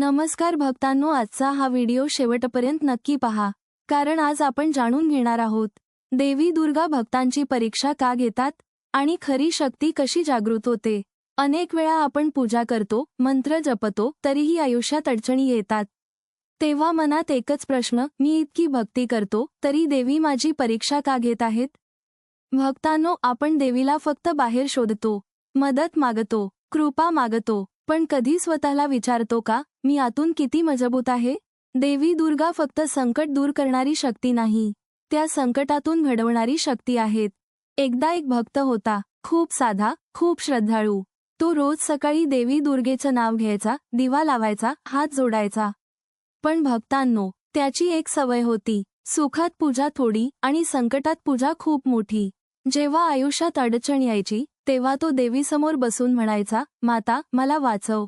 नमस्कार भक्तांनो आजचा हा व्हिडिओ शेवटपर्यंत नक्की पहा. कारण आज आपण जाणून घेणार आहोत देवी दुर्गा भक्तांची परीक्षा का घेतात आणि खरी शक्ती कशी जागृत होते. अनेक वेळा आपण पूजा करतो मंत्र जपतो तरीही आयुष्यात अडचणी येतात. तेव्हा मनात एकच प्रश्न मी इतकी भक्ती करतो तरी देवी माझी परीक्षा का घेत आहेत? भक्तांनो आपण देवीला फक्त बाहेर शोधतो मदत मागतो कृपा मागतो पण कधी स्वतःला विचारतो का मी आतून किती मजबूत आहे? देवी दुर्गा फक्त संकट दूर करणारी शक्ती नाही त्या संकटातून घडवणारी शक्ती आहेत. एकदा एक भक्त होता खूप साधा खूप श्रद्धाळू. तो रोज सकाळी देवी दुर्गेचं नाव घ्यायचा दिवा लावायचा हात जोडायचा. पण भक्तांनो त्याची एक सवय होती सुखात पूजा थोडी आणि संकटात पूजा खूप मोठी. जेव्हा आयुष्यात अडचण यायची तेव्हा तो देवीसमोर बसून म्हणायचा माता मला वाचव.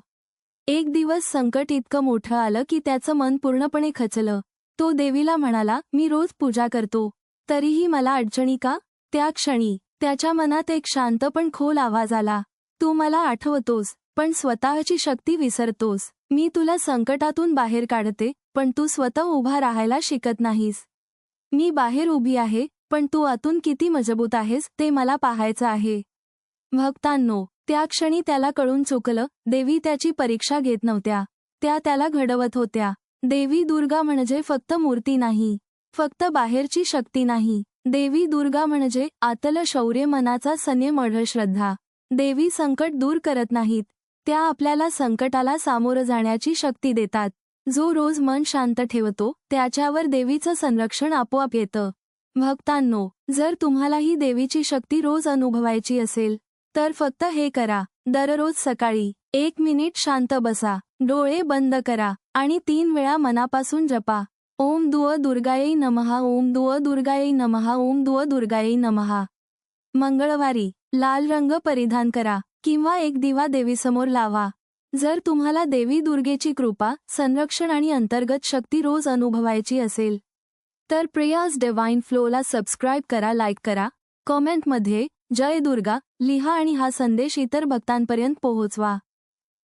एक दिवस संकट इतकं मोठं आलं की त्याचं मन पूर्णपणे खचलं. तो देवीला म्हणाला मी रोज पूजा करतो. तरीही मला अडचणी का? त्या क्षणी. त्याच्या मनात एक शांत पण खोल आवाज आला. तू मला आठवतोस पण स्वतःची शक्ती विसरतोस. मी तुला संकटातून बाहेर काढते पण तू स्वतः उभा राहायला शिकत नाहीस. मी बाहेर उभी आहे पण तू आतून किती मजबूत आहेस ते मला पाहायचं आहे. भक्तांनो त्या क्षणी त्याला कळून चुकलं देवी त्याची परीक्षा घेत नव्हत्या. त्या त्याला घडवत होत्या. देवी दुर्गा म्हणजे फक्त मूर्ती नाही फक्त बाहेरची शक्ती नाही. देवी दुर्गा म्हणजे आतल शौर्य मनाचा संयम श्रद्धा. देवी संकट दूर करत नाहीत. त्या आपल्याला संकटाला सामोरं जाण्याची शक्ती देतात. जो रोज मन शांत ठेवतो त्याच्यावर देवीचं संरक्षण आपोआप येतं. भक्तांनो जर तुम्हालाही देवीची शक्ती रोज अनुभवायची असेल तर फक्त हे करा. दररोज सकाळी एक मिनिट शांत बसा. डोळे बंद करा आणि तीन वेळा मनापासून जपा. ओम दुअ दुर्गायै नमहा ओम दुअ दुर्गायै नमहा ओम दुअ दुर्गायै नमहा मंगळवारी लाल रंग परिधान करा किंवा एक दिवा देवीसमोर लावा. जर तुम्हाला देवी दुर्गेची कृपा संरक्षण आणि अंतर्गत शक्ती रोज अनुभवायची असेल तर प्रियाज डिवाइन फ्लोला सबस्क्राईब करा लाईक करा कॉमेंटमध्ये जय दुर्गा लिहा आणि हा संदेश इतर भक्तांपर्यंत पोहोचवा.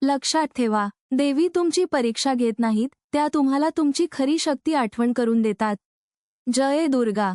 लक्षात ठेवा देवी तुमची परीक्षा घेत नाहीत त्या तुम्हाला तुमची खरी शक्ती आठवण करून देतात. जय दुर्गा.